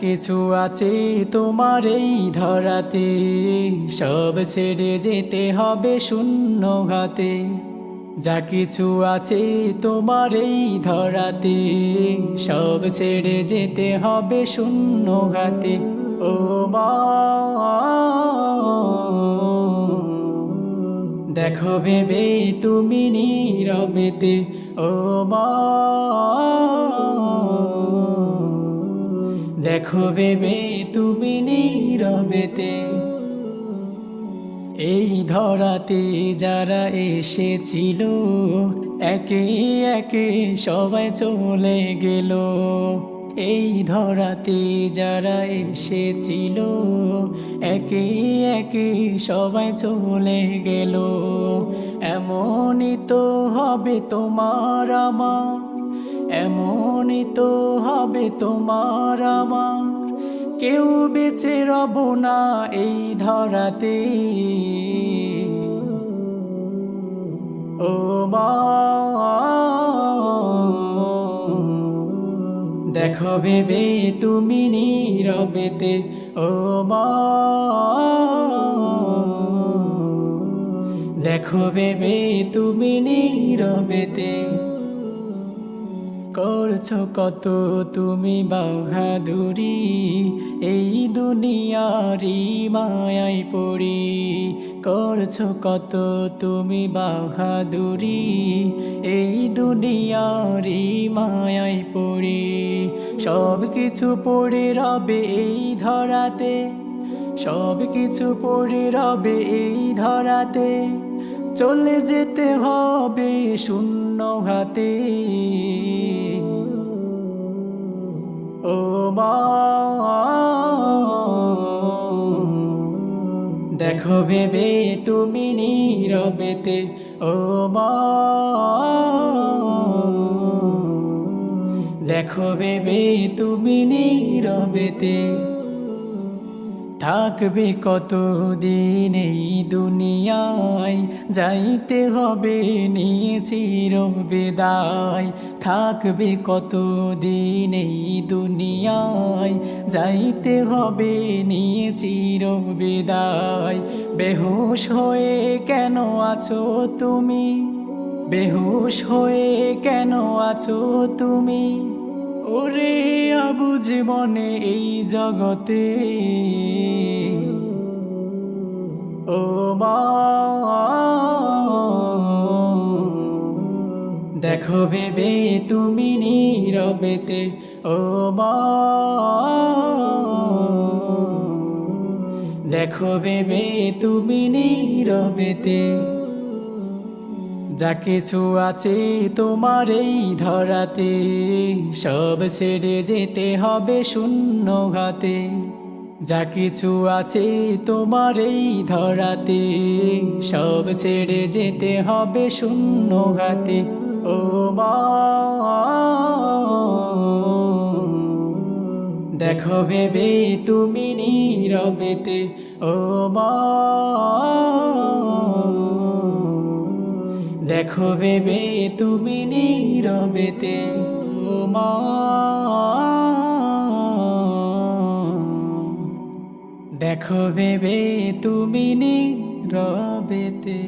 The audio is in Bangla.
কিছু আছে তোমার এই ধরাতে। সব ছেড়ে যেতে হবে শূন্য ঘাতে যা কিছু আছে তোমার এই ধরাতে। সব ছেড়ে যেতে হবে শূন্য ঘাতে ও মা। দেখো ভেবে তুমি নীরবেতে। ও মা। দেখো বেবে, তুমি নীরবেতে। এই ধরাতে যারা এসেছিল, একে একে সবাই চলে গেল। এই ধরাতে যারা এসেছিল, একে একে সবাই চলে গেল। এমনই তো হবে তোমার আমার। এমনই তো হবে তোমার আমার। কেউ বেঁচে রব না এই ধরাতে। ও মা। দেখো ভেবে তুমি নীরবেতে। ও মা। দেখো ভেবে তুমি নীরবেতে। করছ কত তুমি বাহাদুরি? এই দুনিয়ারি মায়াই পড়ি। করছ কত তুমি বাহাদুরি? এই দুনিয়ারি মায়াই পড়ি। সব কিছু পড়ে রবে এই ধরাতে। সব কিছু পড়ে রবে এই ধরাতে। চলে যেতে হবে শূন্য হাতে। ও মা। দেখো ভেবে তুমি নীরবেতে। ও মা। দেখো ভেবে তুমি নীরবেতে। থাকবে কত দিন এই দুনিয়ায়? যাইতে হবে নিয়ে চির বিদায় থাকবে কত দিন এই দুনিয়ায়? যাইতে হবে নিয়ে চির বিদায় বেহুশ হয়ে কেন আছো তুমি? বেহুশ হয়ে কেন আছো তুমি? ওরে আবু জীবনে এই জগতে। ও মা। দেখো ভেবে তুমি নীরবেতে, ও মা। দেখো ভেবে তুমি নীরবেতে। যা কিছু আছে তোমার এই ধরাতে, সব ছেড়ে যেতে হবে শূন্য ঘাতে। যা কিছু আছে তোমার এই ধরাতে, সব ছেড়ে যেতে হবে শূন্য ঘাতে। ও মা, দেখো ভেবে তুমি নীরবেতে, ও মা। দেখো বেবে তুমি নীরবেতে দেখো বেবে তুমি নীরবেতে